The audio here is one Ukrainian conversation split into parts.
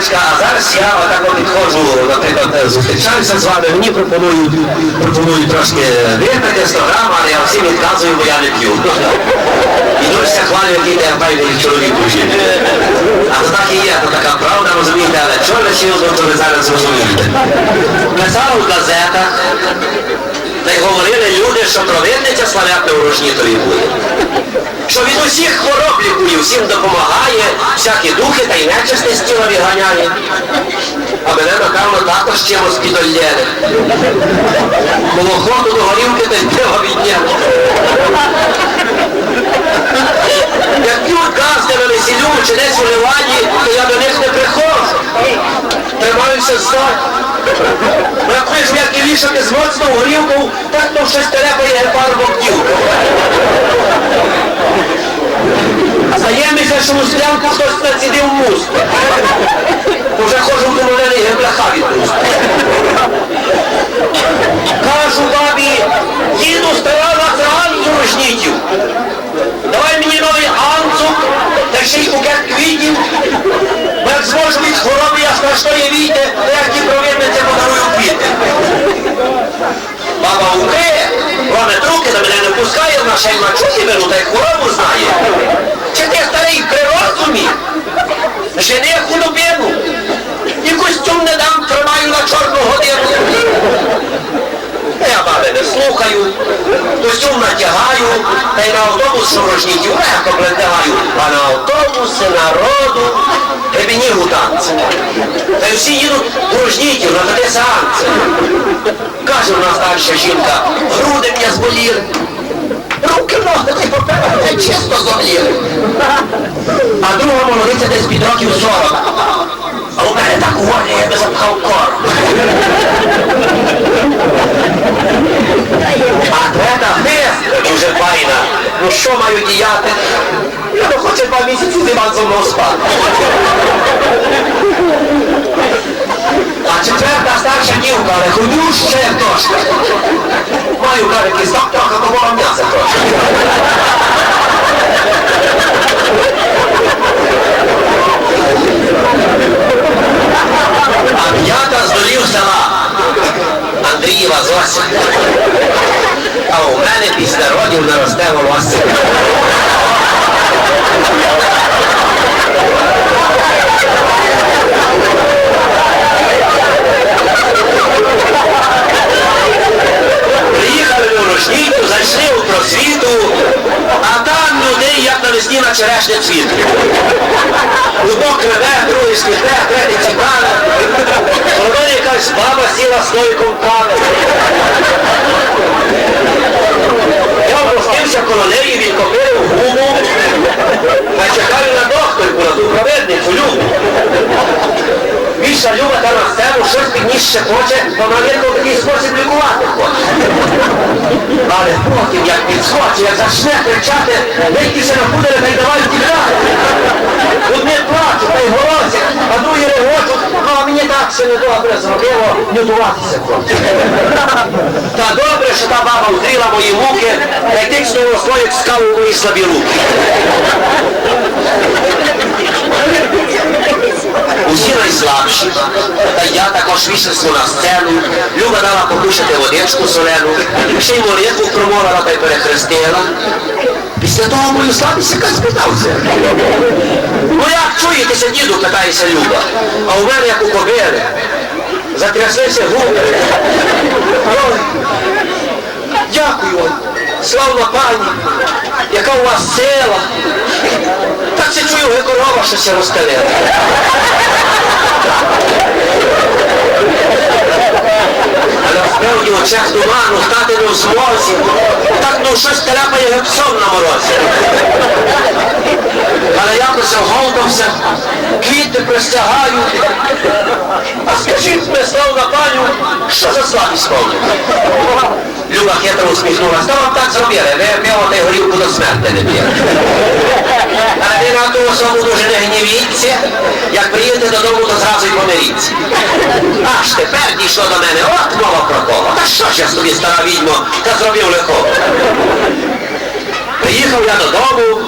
Яночка, а зараз я отак от підходжу, наприклад, зустрічаюся з вами, мені пропонують, пропонують трошки випити 100 грам, але я всім відказую, бо я не п'ю. І дуже хвалю, який я файний чоловік у житті. А то так і є, то така правда, розумієте, але чого не сіло, то ви зараз зрозумієте. Писали в газетах, та й говорили люди, що провидниця славетна у Рожнітові буде. Що від усіх хвороб лікує, всім допомагає, всякі духи та й нечисти з тіла виганяє. А мене, напевно, також чимось підольєли. Молоходу до горілки та й пиво відняли. Як п'ють газди на весілю чи десь у Ливані, то я до них не приходжу. Тримаюся ззаді. Ну, Як ви ж як і вішати з моцною горілку, так то щось терепає гепар боків. Що у склянку хтось націдив муст. Уже ходжу в домовлений гебляха відпустити. Кажу бабі, їду старала за Анцу рушнітів. Давай мені новий анцук, та ще й букет квітів. Як зможу від хвороби, я страшної війти, то як ті провідниці подарую квіти. Баба укриє, ламить руки, на мене не пускає, вона ще й мачухи беру, та й хворобу знає. Чи ти старий при розумі? Жени худобину. І костюм не дам, тримаю на чорну годину. Я баби не слухаю, костюм натягаю, та й на автобус шорожніків легко притягаю, а на автобуси народу гребенігу танці. Та й всі їдуть дружніків на таке сеанси. Каже в нас старша жінка, груди мені зболіли. Руки ноги попереду чисто зомліли. А друга молодиця десь під років 40. А у мене так воня, я би запхав корм. А трета хист, дуже файна. Ну що маю діяти? Я не хочу два місяці диван зо мною спати. А четверта старша дівка, але худюща як дошка. Маю каже кісток трохи кобова м'яса трошки. А п'ята з долів села Андрієва Зося. А у мене після родів наросте волосся. Приїхали ми в Рожнівку, зайшли у просвіту, а там людей, як навесні на черешня цвіт. Одно криве, другий світе, третій цікаве. Половина якась баба сіла стойком кави. Я опустився коло неї, відкопив губу, та чекаю на докторку, на ту провидницю, Любу. На сцену щось підніс ще хоче, навірно в такий спосіб лікувати хоче. Але потім, як підскочить, як зачне кричати, вийдіся на пудери та й давай тікати. Одні плачуть, та й голосять, а другі регочуть, ну а мені так ще недобре зробило, нютуватися хоче. Та добре, що та баба узріла мої муки, та й тикнула своїх скал у мої слабі руки. Та я також вийшли на сцену, Люба дала покушати водичку солену, ще й молитву промовила та й перехрестила. Після того мою слабість якась спитався. Ну як чуєтеся, діду, питається Люба, а у мене як у кобили. Затряслися губи. Дякую вам, славна пані, яка у вас сила. Так це чую, ви корова щось розкалила. Але справді в очах туману стати не в змозі. Так ну щось теляпає гепсом на морозі. Але якось оговтався, квіти простягаю. А скажіть ми, славна паню, що за слабість мовлю? Люба хитро усміхнулася, та вам так зробили, ви пиво та горілку до смерти не п'єте. Але ви на ту особу дуже не гнівіться, як приїдете додому, то зразу й помиріться. Аж тепер дійшло до мене, от мова про кого. Та що ж я собі стара відьмо, та зробив лихо. Приїхав я додому,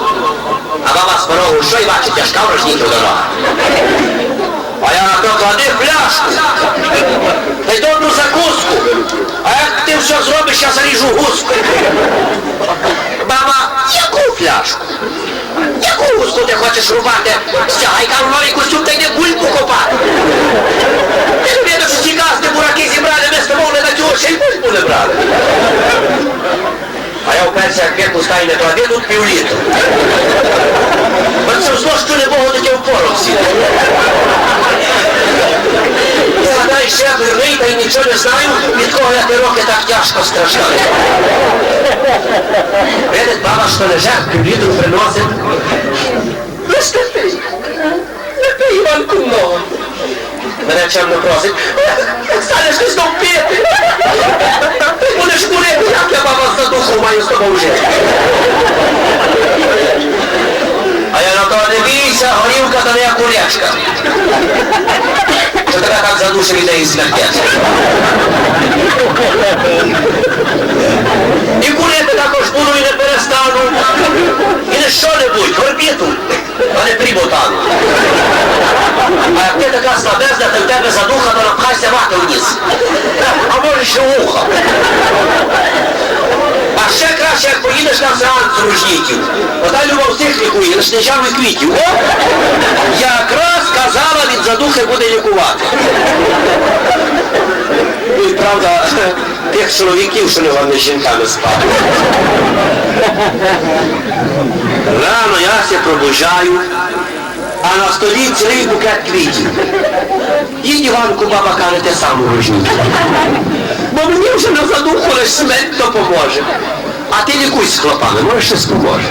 а баба з порогу, що й бачить, тяжка в рожніту дорога. А я то клади пляшку. Та й добру закуску. А як ти все заріжу гуску. Баба, яку пляшку? Яку гуску ти хочеш рубати? Стягай там новий костюм та йди бульбу копати. Ти не видиш, що ці газди бураки зібрали, ми з тобою не на цього ще й бульбу не брали. А я вперся, як п'яту стаю не клади, тут півлітру. Бо це зло, що не Богу таке впорався. Я гадаю, я дурний та й нічого не знаю, від кого я ті роки так тяжко страждаю. Видить, баба, що лежа, півлітру приносить. Не степи, не пий, Іванку, много. Мене чемно просить, станеш ти знов пити. Ти будеш курити, як я баба за духу маю з тобою жити. А я на бійся, горілка як курячка. Що тебе так задушив іде і смертець. І курити також буду і не перестану. І не що-небудь, горбіту, а не примотану. А як ти така слабезна, то в тебе задуха, то напхайся мати вниз. А може ще вуха. А ще краще, як поїдеш на сеанс ружніків. Ота люба всіх лікує, лиш не жави квітів. О! Якраз казала, від задухи буде лікувати. Ну і правда, тих чоловіків, що не вони з жінками спали. Рано я ся пробужаю, а на столі цілий букет квітів. Їдь Іванку, баба каже, те саме ружні. Бо мені вже на задуху лиш смерть допоможе. А ти лікуй з хлопами, може щось поможе.